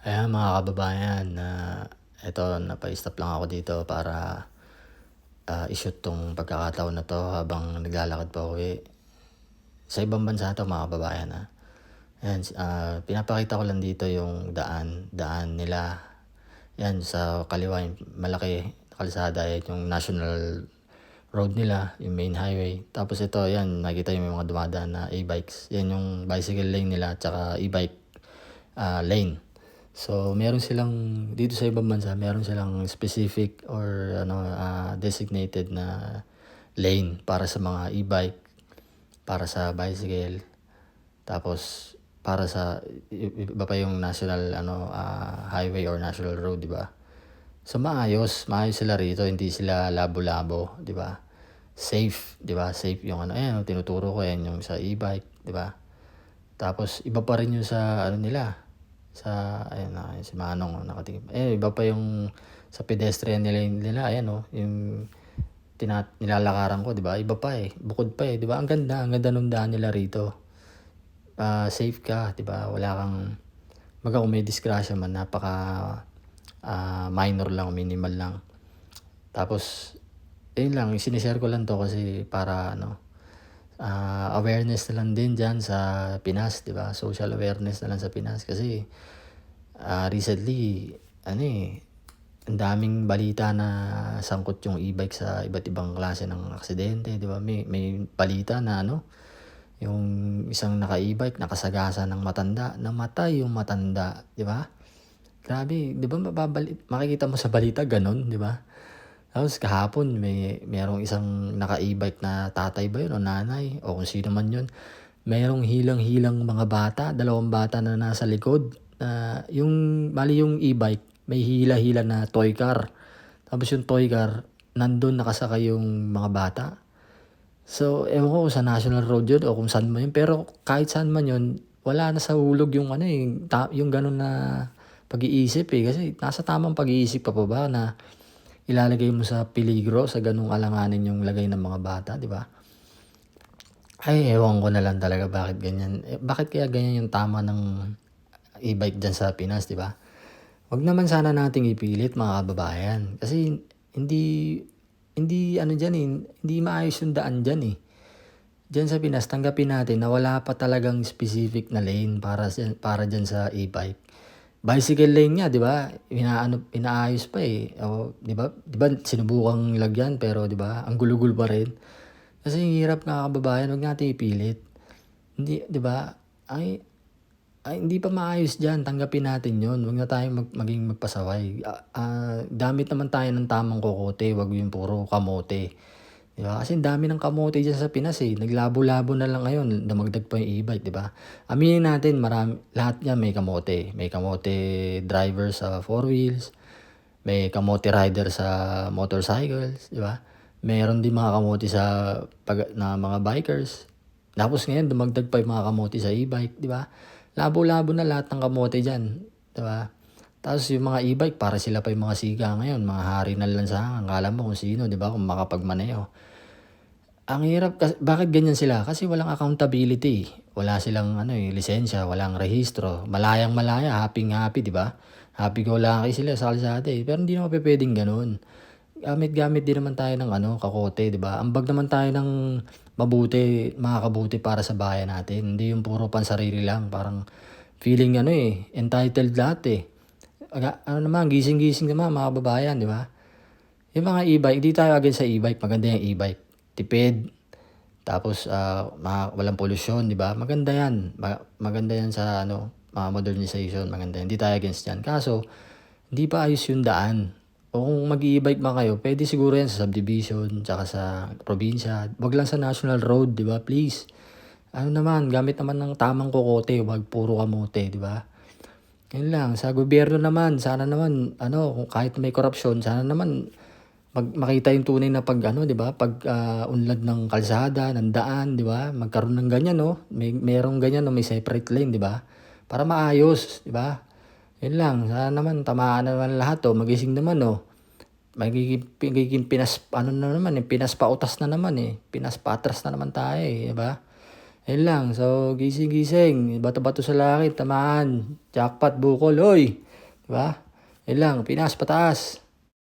Ayan mga kababayan, na eto napa-stop lang ako dito para ah, i-shoot tong pagkakataon na 'to habang naglalakad pauwi. Sa ibang bansa 'to mga kababayan, ah. Ayan, ah, pinapakita ko lang dito yung daan, daan nila. Yan sa kaliwa yung malaki kalsada, yan yung national road nila, yung main highway. Tapos ito, yan, nakikita yung mga dumadaan na e-bikes. Yan yung bicycle lane nila, tsaka e-bike ah, lane. So, meron silang, dito sa ibang bansa, meron silang specific or ano, ah, designated na lane para sa mga e-bike, para sa bicycle, tapos para sa iba pa yung national ano ah, highway or national road, di ba? So maayos, maayos sila rito, hindi sila labo-labo, di ba? Safe, di ba? Safe yung ano, ayan, tinuturo ko yan yung sa e-bike, di ba? Tapos iba pa rin yung sa ano nila, sa ayun na si Manong nakatingin. Eh iba pa yung sa pedestrian nila nila, ayan oh, yung tina, nilalakaran ko, di ba? Iba pa eh, bukod pa eh, di ba? Ang ganda, ang ganda nung daan nila rito. Ah, safe ka, 'di ba? Wala kang kung may disgrasya man napaka ah, minor lang, minimal lang. Tapos ayun lang, sinishare ko lang 'to kasi para ano ah, awareness na lang din diyan sa Pinas, 'di ba? Social awareness na lang sa Pinas kasi ah, recently ano eh ang daming balita na sangkot yung e-bike sa iba't ibang klase ng aksidente, 'di ba? May may balita na ano yung isang naka-e-bike nakasagasa ng matanda, namatay yung matanda, 'di ba? Grabe, 'di ba mababali makikita mo sa balita gano'n, 'di ba? Tapos kahapon may merong isang naka-e-bike na tatay ba 'yun o nanay o kung sino man 'yun. Merong hilang-hilang mga bata, dalawang bata na nasa likod na yung bali yung e-bike may hila-hila na toy car. Tapos yung toy car nandun nakasakay yung mga bata. So, ewan ko kung sa national road yun o kung saan man yun. Pero kahit saan man yun, wala na sa hulog yung ano eh, yung ganun na pag-iisip eh. Kasi nasa tamang pag-iisip pa pa ba na ilalagay mo sa peligro, sa ganung alanganin yung lagay ng mga bata, di ba? Ay, ewan ko na lang talaga bakit ganyan. Eh, bakit kaya ganyan yung tama ng e-bike dyan sa Pinas, di ba? Wag naman sana nating ipilit mga kababayan. Kasi hindi hindi ano diyan eh, hindi maayos yung daan diyan eh. Diyan sa Pinas, tanggapin natin na wala pa talagang specific na lane para para diyan sa e-bike. Bicycle lane nga, 'di ba? Inaano inaayos pa eh. O, 'di ba? 'Di ba sinubukang lagyan pero 'di ba? Ang gulugul pa rin. Kasi ang hirap nga kababayan, wag natin ipilit. Hindi, 'di ba? Ay ay, hindi pa maayos diyan, tanggapin natin 'yon. Wag na tayong mag maging magpasaway. Ah, ah, gamit naman tayo ng tamang kokote, wag yung puro kamote. 'Di ba? Kasi dami ng kamote diyan sa Pinas eh. Naglabo-labo na lang ngayon, dumagdag pa yung e-bike, 'di ba? Aminin natin, marami lahat 'yan may kamote. May kamote driver sa four wheels, may kamote rider sa motorcycles, 'di ba? Meron din mga kamote sa pag, na mga bikers. Tapos ngayon dumagdag pa yung mga kamote sa e-bike, 'di ba? Labo-labo na lahat ng kamote diyan, 'di ba? Tapos yung mga e-bike para sila pa yung mga siga ngayon, mga hari ng lansangan. Akala mo kung sino, 'di ba? Kung makapagmaneho. Ang hirap kasi bakit ganyan sila? Kasi walang accountability. Wala silang ano eh, lisensya, walang rehistro. Malayang-malaya, happy-happy, 'di ba? Happy go lucky sila sa kalsada eh. Pero hindi naman pwedeng ganoon. Gamit-gamit din naman tayo ng ano, kakote, 'di ba? Ambag naman tayo ng mabuti, makakabuti para sa bayan natin. Hindi yung puro pansarili lang, parang feeling ano eh, entitled lahat eh. Ano naman, gising-gising naman mga kababayan, di ba? Yung mga e-bike, hindi tayo agad sa e-bike, maganda yung e-bike. Tipid, tapos ah, ma- walang pollution, di ba? Maganda yan. Ma- maganda yan sa ano, mga modernization, maganda yan. Hindi tayo against yan. Kaso, hindi pa ayos yung daan. O kung mag e-bike man kayo, pwede siguro yan sa subdivision, tsaka sa probinsya. Wag lang sa national road, di ba? Please. Ano naman, gamit naman ng tamang kokote, wag puro kamote, di ba? Yun lang, sa gobyerno naman, sana naman, ano, kung kahit may korupsyon, sana naman mag, makita yung tunay na pag, ano, di ba? Pag ah, unlad ng kalsada, ng daan, di ba? Magkaroon ng ganyan, no? May, merong ganyan, no? May separate lane, di ba? Para maayos, di ba? Yun lang, sana naman, tamaan naman lahat, oh. Magising naman, oh. Magiging, magiging pinas, ano na naman, eh, pinas pautas na naman, eh. Pinas patras na naman tayo, eh, di ba? Yun lang, so gising-gising, bato-bato sa langit, tamaan, jackpot, bukol, oy! Diba? Yun lang, Pinas pataas.